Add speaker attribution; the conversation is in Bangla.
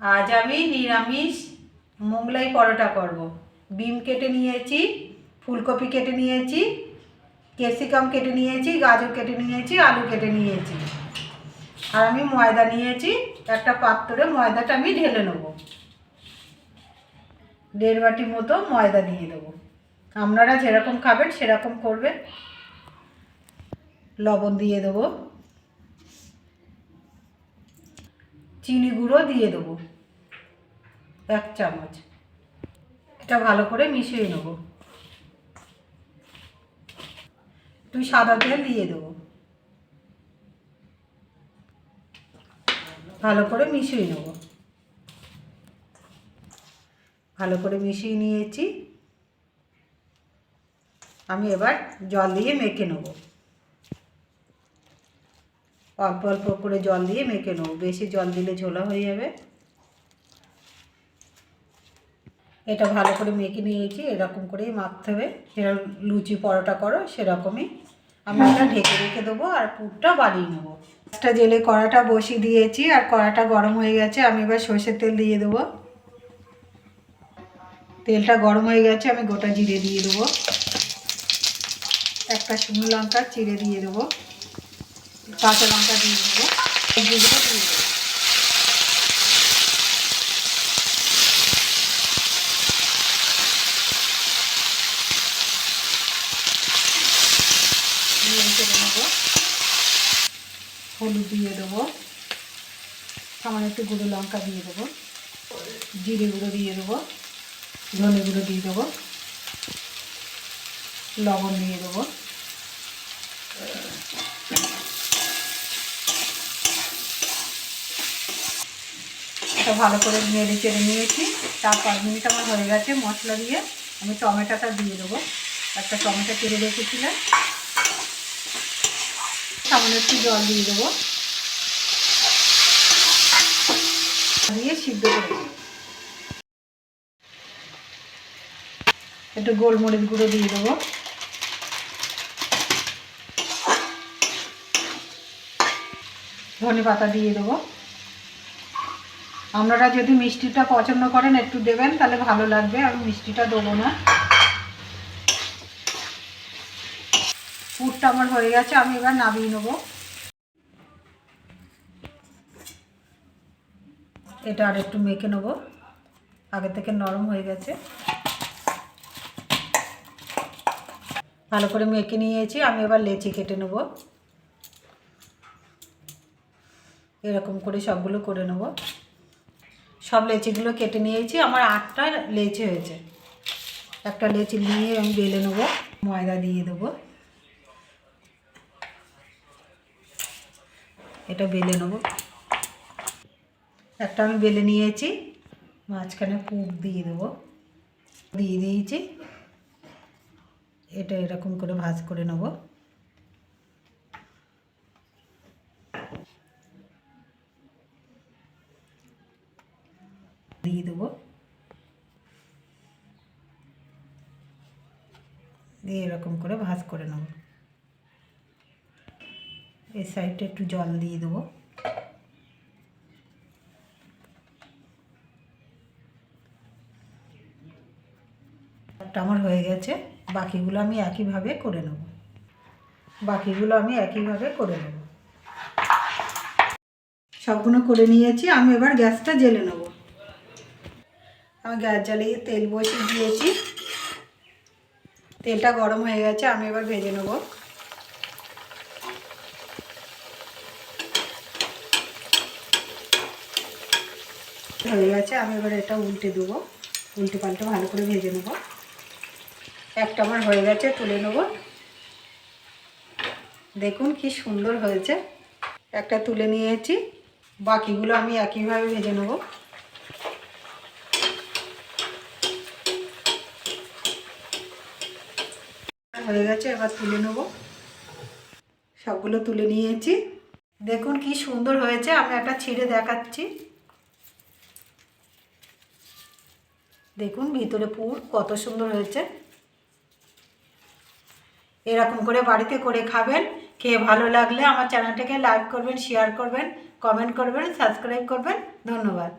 Speaker 1: আজ আমি নিরামিষ মোগলাই পরোটা করব। বিম কেটে নিয়েছি, ফুলকপি কেটে নিয়েছি, ক্যাপসিকাম কেটে নিয়েছি, গাজর কেটে নিয়েছি, আলু কেটে নিয়েছি। আর আমি ময়দা নিয়েছি, একটা পাত্রে ময়দাটা আমি ঢেলে নেব। দেড় বাটি মতো ময়দা দিয়ে দেবো। আপনারা যেরকম খাবেন সেরকম করবেন। লবণ দিয়ে দেবো। চিনি গুঁড়ো দিয়ে দেবো। এক চামচ। এটা ভালো করে মিশিয়ে নেব। একটু সাদা তেল দিয়ে দেবো। ভালো করে মিশিয়ে নেব। ভালো করে মিশিয়ে নিয়েছি। আমি এবার জল দিয়ে মেখে নেব। অল্প অল্প করে জল দিয়ে মেখে নেব। বেশি জল দিলে ঝোলা হয়ে যাবে। এটা ভালো করে মেখে নিয়েছি, এরকম করেই মাখতে হবে। যেরকম লুচি পরোটা করো, সেরকমই। আমি এটা ঢেকে রেখে দেবো আর পুরটা বাড়িয়ে নেব। একটা জেলে কড়াটা বসিয়ে দিয়েছি আর কড়াটা গরম হয়ে গেছে, আমি এবার সর্ষের তেল দিয়ে দেবো। তেলটা গরম হয়ে গেছে, আমি গোটা জিরে দিয়ে দেবো। একটা শুকনো লঙ্কা চিড়ে দিয়ে দেবো। কাঁচা লঙ্কা দিয়ে দেবো। জিরেটা দিয়ে দেবো। হলুদ দিয়ে দেবো। সামান্য একটু গুঁড়ো লঙ্কা দিয়ে দেবো। জিরে গুঁড়ো দিয়ে দেবো। ধনে গুঁড়ো দিয়ে দেবো। লবণ দিয়ে দেবো। এটা ভালো করে নেড়ে চেড়ে নিয়েছি। চার পাঁচ মিনিট আমার হয়ে গেছে। মশলা দিয়ে আমি টমেটোটা দিয়ে দেবো। একটা টমেটো কেটে রেখেছিলাম। সামনে একটু জল দিয়ে দেবো। দিয়ে সিদ্ধ করে একটু গোলমরিচ গুঁড়ো দিয়ে দেবো। ধনে পাতা দিয়ে দেবো। আপনারা যদি মিষ্টিটা পছন্দ করেন একটু দেবেন, তাহলে ভালো লাগবে আমি মিষ্টিটা দেবো না। পুরটা আমার হয়ে গেছে, আমি এবার নামিয়ে নেব। এটা আর একটু মেখে নেব, আগে থেকে নরম হয়ে গেছে। ভালো করে মেখে নিয়েছি, আমি এবার লেচি কেটে নেব। এরকম করে সবগুলো করে নেব। সব লেচিগুলো কেটে নিয়েছি। আমার আটটা লেচি হয়েছে। একটা লেচি নিয়ে আমি বেলে নেব, ময়দা দিয়ে দেবো। এটা বেলে নেব। একটা আমি বেলে নিয়েছি, মাঝখানে পুর দিয়ে দেবো। দিয়ে দিয়েছি। এটা এরকম করে ভাজ করে নেব। দিয়ে দেবো। দিয়ে এরকম করে ভাজ করে নেব। এই সাইডটা একটু জল দিয়ে দেবো। আমার হয়ে গেছে, বাকিগুলো আমি একইভাবে করে নেব। বাকিগুলো আমি একইভাবে করে নেব। সবগুলো করে নিয়েছি, আমি এবার গ্যাসটা জেলে নেব। আমি গ্যাস জ্বালিয়ে তেল বসিয়ে দিয়েছি। তেলটা গরম হয়ে গেছে, আমি এবার ভেজে নেব। হয়ে গেছে, আমি এবার এটা উল্টে দেবো। উল্টে পাল্টে ভালো করে ভেজে নেব। একটা আমার হয়ে গেছে, তুলে নেব। দেখুন কি সুন্দর হয়েছে। একটা তুলে নিয়েছি। বাকিগুলো আমি একইভাবে ভেজে নেব। হয়ে গেছে, এবার তুলে নেব। সবগুলো তুলে নিয়েছি। দেখুন কি সুন্দর হয়েছে, আমি একটা ছিঁড়ে দেখাচ্ছি। দেখুন ভিতরে পুর কত সুন্দর হয়েছে। এরকম করে বাড়িতে করে খাবেন, খেয়ে ভালো লাগলে আমার চ্যানেলটাকে লাইক করবেন, শেয়ার করবেন, কমেন্ট করবেন, সাবস্ক্রাইব করবেন। ধন্যবাদ।